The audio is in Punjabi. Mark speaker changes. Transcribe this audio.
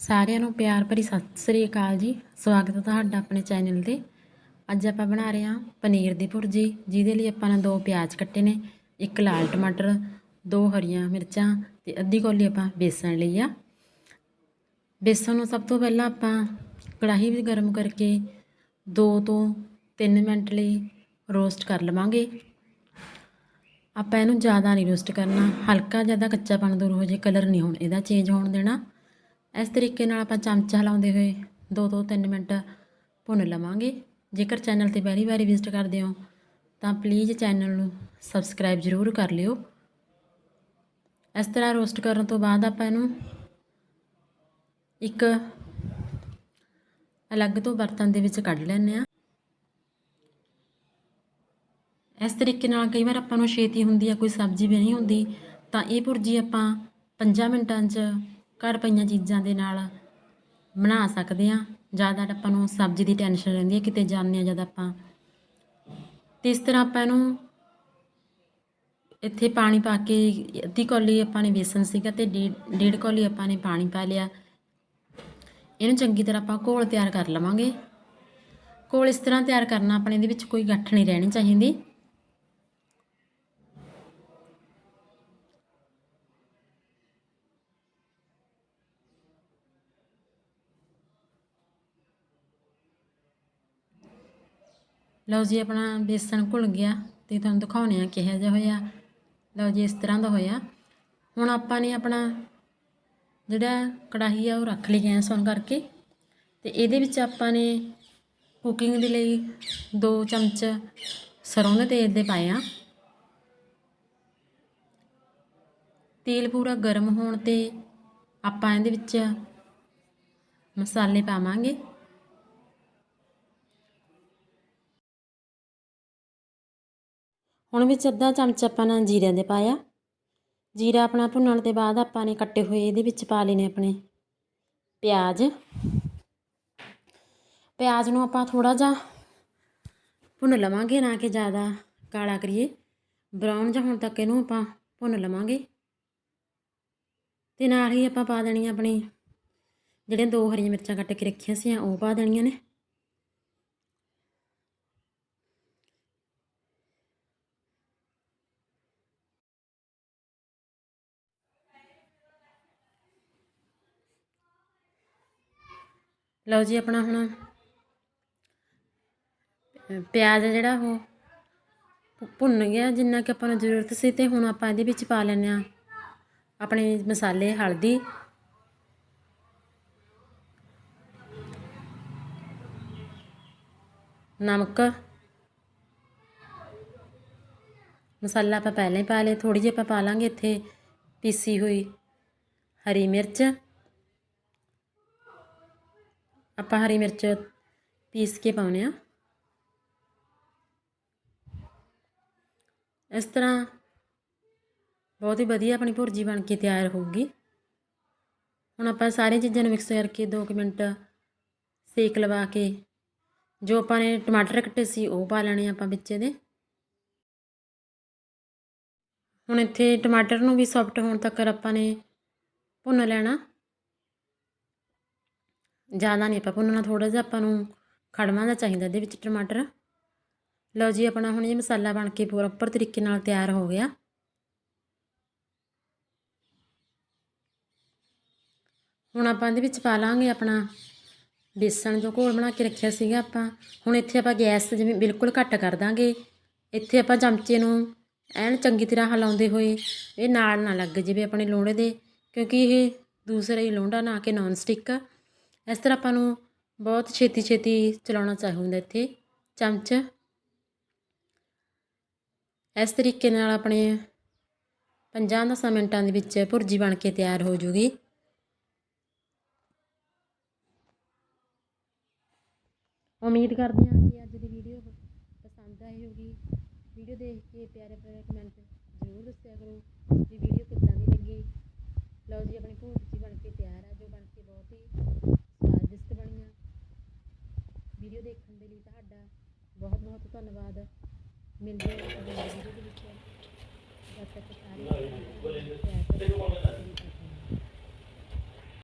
Speaker 1: ਸਾਰਿਆਂ ਨੂੰ ਪਿਆਰ ਭਰੀ ਸਤਿ ਸ੍ਰੀ ਅਕਾਲ ਜੀ। ਸਵਾਗਤ ਹੈ ਤੁਹਾਡਾ ਆਪਣੇ ਚੈਨਲ ਤੇ। ਅੱਜ ਆਪਾਂ ਬਣਾ ਰਹੇ ਹਾਂ ਪਨੀਰ ਦੀ ਭੁਰਜੀ, ਜਿਹਦੇ ਲਈ ਆਪਾਂ ਨੇ ਦੋ ਪਿਆਜ਼ ਕੱਟੇ ਨੇ, ਇੱਕ ਲਾਲ ਟਮਾਟਰ, ਦੋ ਹਰੀਆਂ ਮਿਰਚਾਂ ਤੇ ਅੱਧੀ ਕੌਲੀ ਆਪਾਂ ਬੇਸਣ ਲਈ ਆ। ਬੇਸਣ ਨੂੰ ਸਭ ਤੋਂ ਪਹਿਲਾਂ ਆਪਾਂ ਕੜਾਹੀ ਵਿੱਚ ਗਰਮ ਕਰਕੇ 2 ਤੋਂ 3 ਮਿੰਟ ਲਈ ਰੋਸਟ ਕਰ ਲਵਾਂਗੇ। ਆਪਾਂ ਇਹਨੂੰ ਜ਼ਿਆਦਾ ਨਹੀਂ ਰੋਸਟ ਕਰਨਾ, ਹਲਕਾ ਜ਼ਿਆਦਾ ਕੱਚਾਪਣ ਦੂਰ ਹੋ ਜੇ, ਕਲਰ ਨਹੀਂ ਹੋਣ, ਇਹਦਾ ਚੇਂਜ ਹੋਣ ਦੇਣਾ। ਇਸ ਤਰੀਕੇ ਨਾਲ ਆਪਾਂ ਚਮਚਾ ਹਿਲਾਉਂਦੇ ਹੋਏ 2 ਤੋਂ 3 ਮਿੰਟ ਭੁੰਨ ਲਵਾਂਗੇ। ਜੇਕਰ ਚੈਨਲ ਤੇ ਪਹਿਲੀ ਵਾਰੀ ਵਿਜ਼ਿਟ ਕਰਦੇ ਹੋ, ਤਾਂ ਪਲੀਜ਼ ਚੈਨਲ ਨੂੰ ਸਬਸਕ੍ਰਾਈਬ ਜ਼ਰੂਰ ਕਰ ਲਿਓ। ਇਸ ਤਰ੍ਹਾਂ ਰੋਸਟ ਕਰਨ ਤੋਂ ਬਾਅਦ ਆਪਾਂ ਇਹਨੂੰ ਇੱਕ ਅਲੱਗ ਤੋਂ ਬਰਤਨ ਦੇ ਵਿੱਚ ਕੱਢ ਲੈਂਦੇ ਆ ਇਸ ਤਰੀਕੇ ਨਾਲ ਕਈ ਵਾਰ ਆਪਾਂ ਨੂੰ ਛੇਤੀ ਹੁੰਦੀ ਆ ਕੋਈ ਸਬਜ਼ੀ ਵੀ ਨਹੀਂ ਹੁੰਦੀ, ਤਾਂ ਇਹ ਭੁਰਜੀ ਆਪਾਂ 5 ਮਿੰਟਾਂ 'ਚ ਘਰ ਪਈਆਂ ਚੀਜ਼ਾਂ ਦੇ ਨਾਲ ਬਣਾ ਸਕਦੇ ਹਾਂ। ਜ਼ਿਆਦਾ ਆਪਾਂ ਨੂੰ ਸਬਜ਼ੀ ਦੀ ਟੈਨਸ਼ਨ ਰਹਿੰਦੀ ਹੈ, ਕਿਤੇ ਜਾਂਦੇ ਹਾਂ ਜਦ ਆਪਾਂ। ਤੇ ਇਸ ਤਰ੍ਹਾਂ ਆਪਾਂ ਇਹਨੂੰ ਇੱਥੇ ਪਾਣੀ ਪਾ ਕੇ ਅੱਧੀ ਕੌਲੀ ਆਪਾਂ ਨੇ ਬੇਸਨ ਸੀਗਾ ਤੇ ਡੇਢ ਡੇਢ ਕੌਲੀ ਆਪਾਂ ਨੇ ਪਾਣੀ ਪਾ ਲਿਆ। ਇਹਨੂੰ ਚੰਗੀ ਤਰ੍ਹਾਂ ਆਪਾਂ ਘੋਲ ਤਿਆਰ ਕਰ ਲਵਾਂਗੇ। ਘੋਲ ਇਸ ਤਰ੍ਹਾਂ ਤਿਆਰ ਕਰਨਾ ਆਪਣੇ ਇਹਦੇ ਵਿੱਚ ਕੋਈ ਗੱਠ ਨਹੀਂ ਰਹਿਣੀ ਚਾਹੀਦੀ। ਲਓ ਜੀ, ਆਪਣਾ ਬੇਸਣ ਘੁਲ ਗਿਆ ਤੇ ਤੁਹਾਨੂੰ ਦਿਖਾਉਣੇ ਆ ਕਿਹੋ ਜਿਹਾ ਹੋਇਆ। ਲਓ ਜੀ, ਇਸ ਤਰ੍ਹਾਂ ਦਾ ਹੋਇਆ। ਹੁਣ ਆਪਾਂ ਨੇ ਆਪਣਾ ਜਿਹੜਾ ਕੜਾਹੀ ਆ, ਉਹ ਰੱਖ ਲਈ ਗੈਸ ਔਨ ਕਰਕੇ ਤੇ ਇਹਦੇ ਵਿੱਚ ਆਪਾਂ ਨੇ ਕੁਕਿੰਗ ਦੇ ਲਈ 2 ਚਮਚ ਸਰੋਂ ਦੇ ਤੇਲ ਦੇ ਪਾਏ ਆ। ਤੇਲ ਪੂਰਾ ਗਰਮ ਹੋਣ ਤੇ ਆਪਾਂ ਇਹਦੇ ਵਿੱਚ ਮਸਾਲੇ ਪਾਵਾਂਗੇ। ਹੁਣ ਵਿੱਚ ਅੱਧਾ ਚਮਚ ਆਪਾਂ ਨੇ ਜੀਰਿਆਂ ਦੇ ਪਾਇਆ। ਜੀਰਾ ਆਪਣਾ ਭੁੰਨਣ ਤੋਂ ਬਾਅਦ ਆਪਾਂ ਨੇ ਕੱਟੇ ਹੋਏ ਇਹਦੇ ਵਿੱਚ ਪਾ ਲੈਣੇ ਆਪਣੇ ਪਿਆਜ਼। ਪਿਆਜ਼ ਨੂੰ ਆਪਾਂ ਥੋੜਾ ਜਿਹਾ ਭੁੰਨ ਲਵਾਂਗੇ ਨਾ ਕਿ ਜ਼ਿਆਦਾ ਕਾਲਾ ਕਰੀਏ। ਬਰਾਊਨ ਜਿਹਾ ਹੋਣ ਤੱਕ ਇਹਨੂੰ ਆਪਾਂ ਭੁੰਨ ਲਵਾਂਗੇ। ਤੇ ਨਾਲ ਹੀ ਆਪਾਂ ਪਾ ਦੇਣੀ ਆਪਣੀ ਜਿਹੜੀਆਂ ਦੋ ਹਰੀਆਂ ਮਿਰਚਾਂ ਕੱਟ ਕੇ ਰੱਖੀਆਂ ਸੀ ਉਹ ਪਾ ਦੇਣੀਆਂ ਨੇ। ਲਓ ਜੀ ਆਪਣਾ ਹੁਣ ਪਿਆਜ਼ ਜਿਹੜਾ ਉਹ ਭੁੰਨ ਗਿਆ। ਜਿੰਨਾ ਕਿ ਆਪਾਂ ਨੂੰ ਜ਼ਰੂਰਤ ਸੀ ਤੇ ਹੁਣ ਆਪਾਂ ਇਹਦੇ ਵਿੱਚ ਪਾ ਲੈਂਦੇ ਆ ਆਪਣੇ ਮਸਾਲੇ, ਹਲਦੀ। ਨਮਕ। ਮਸਾਲਾ ਆਪਾਂ ਪਹਿਲਾਂ ਹੀ ਪਾ ਲਏ ਥੋੜੀ ਜਿਹੀ ਆਪਾਂ ਪਾ ਲਾਂਗੇ ਇੱਥੇ ਪੀਸੀ ਹੋਈ ਹਰੀ ਮਿਰਚ। ਆਪਾਂ ਹਰੀ ਮਿਰਚ ਪੀਸ ਕੇ ਪਾਉਨੇ ਆ। ਇਸ ਤਰ੍ਹਾਂ ਬਹੁਤ ਹੀ ਵਧੀਆ ਆਪਣੀ ਭੁਰਜੀ ਬਣ ਕੇ ਤਿਆਰ ਹੋਊਗੀ। ਹੁਣ ਆਪਾਂ ਸਾਰੇ ਚੀਜ਼ਾਂ ਨੂੰ ਮਿਕਸ ਕਰਕੇ 2 ਮਿੰਟ ਸੇਕ ਲਵਾ ਕੇ, ਜੋ ਆਪਾਂ ਨੇ ਟਮਾਟਰ ਕੱਟੇ ਸੀ ਉਹ ਪਾ ਲੈਣੇ ਆਪਾਂ ਵਿੱਚ ਦੇ ਹੁਣ ਇੱਥੇ ਟਮਾਟਰ ਨੂੰ ਵੀ ਸੌਫਟ ਹੋਣ ਤੱਕ ਆਪਾਂ ਨੇ ਭੁੰਨ ਲੈਣਾ। ਜ਼ਿਆਦਾ ਨਹੀਂ ਆਪਾਂ ਭੁੰਨਣਾ ਥੋੜਾ ਜਿਹਾ ਆਪਾਂ ਨੂੰ ਖੜਮਾ ਦਾ ਚਾਹੀਦਾ ਇਹਦੇ ਵਿੱਚ ਟਮਾਟਰ। ਲਓ ਜੀ, ਆਪਣਾ ਹੁਣ ਇਹ ਮਸਾਲਾ ਬਣ ਕੇ ਪ੍ਰੋਪਰ ਤਰੀਕੇ ਨਾਲ ਤਿਆਰ ਹੋ ਗਿਆ। ਹੁਣ ਆਪਾਂ ਇਹਦੇ ਵਿੱਚ ਪਾ ਲਾਂਗੇ ਆਪਣਾ ਬੇਸਣ ਜੋ ਘੋਲ ਬਣਾ ਕੇ ਰੱਖਿਆ ਸੀਗਾ ਆਪਾਂ। ਹੁਣ ਇੱਥੇ ਆਪਾਂ ਗੈਸ ਜਿਵੇਂ ਬਿਲਕੁਲ ਘੱਟ ਕਰ ਦਾਂਗੇ। ਇੱਥੇ ਆਪਾਂ ਚਮਚੇ ਨੂੰ ਐਨ ਚੰਗੀ ਤਰ੍ਹਾਂ ਹਿਲਾਉਂਦੇ ਹੋਏ ਇਹ ਨਾਲ ਨਾ ਲੱਗ ਜਾਵੇ ਆਪਣੇ ਲੋੜੇ ਦੇ, ਕਿਉਂਕਿ ਇਹ ਦੂਸਰਾ ਹੀ ਲੋਂਡਾ ਨਾ ਕਿ ਨੌਨ ਸਟਿਕ ਇਸ ਤਰ੍ਹਾਂ ਆਪਾਂ ਨੂੰ ਬਹੁਤ ਛੇਤੀ ਛੇਤੀ ਚਲਾਉਣਾ ਚਾਹੀਦਾ ਇੱਥੇ, ਚਮਚ। ਇਸ ਤਰੀਕੇ ਨਾਲ ਆਪਣੇ 50-10 ਮਿੰਟਾਂ ਦੇ ਵਿੱਚ ਭੁਰਜੀ ਬਣ ਕੇ ਤਿਆਰ ਹੋ ਜੂਗੀ। ਉਮੀਦ ਕਰਦੇ ਹਾਂ ਕਿ ਅੱਜ ਦੀ ਵੀਡੀਓ ਪਸੰਦ ਆਈ ਹੋਗੀ ਵੀਡੀਓ ਦੇਖ ਕੇ ਪਿਆਰੇ ਪਿਆਰੇ ਕਮੈਂਟ ਜ਼ਰੂਰ ਦੱਸਿਆ ਕਰੋ ਵੀ ਵੀਡੀਓ ਕਿੱਦਾਂ ਦੀ ਲੱਗੀ ਲਓ ਜੀ ਆਪਣੀ ਭੁਰਜੀ ਬਣ ਕੇ ਤਿਆਰ ਹੈ ਜੋ ਬਣ ਕੇ ਬਹੁਤ ਹੀ ਸਵਾਦਿਸ਼ਟ ਬਣੀ ਆ ਵੀਡੀਓ ਦੇਖਣ ਦੇ ਲਈ ਤੁਹਾਡਾ ਬਹੁਤ ਬਹੁਤ ਧੰਨਵਾਦ। ਮਿਲਦੇ ਹਾਂ। ਅਗਲੀ ਵੀਡੀਓ ਦੇ ਵਿੱਚ ਜਦ ਤੱਕ ਸਾਰੇ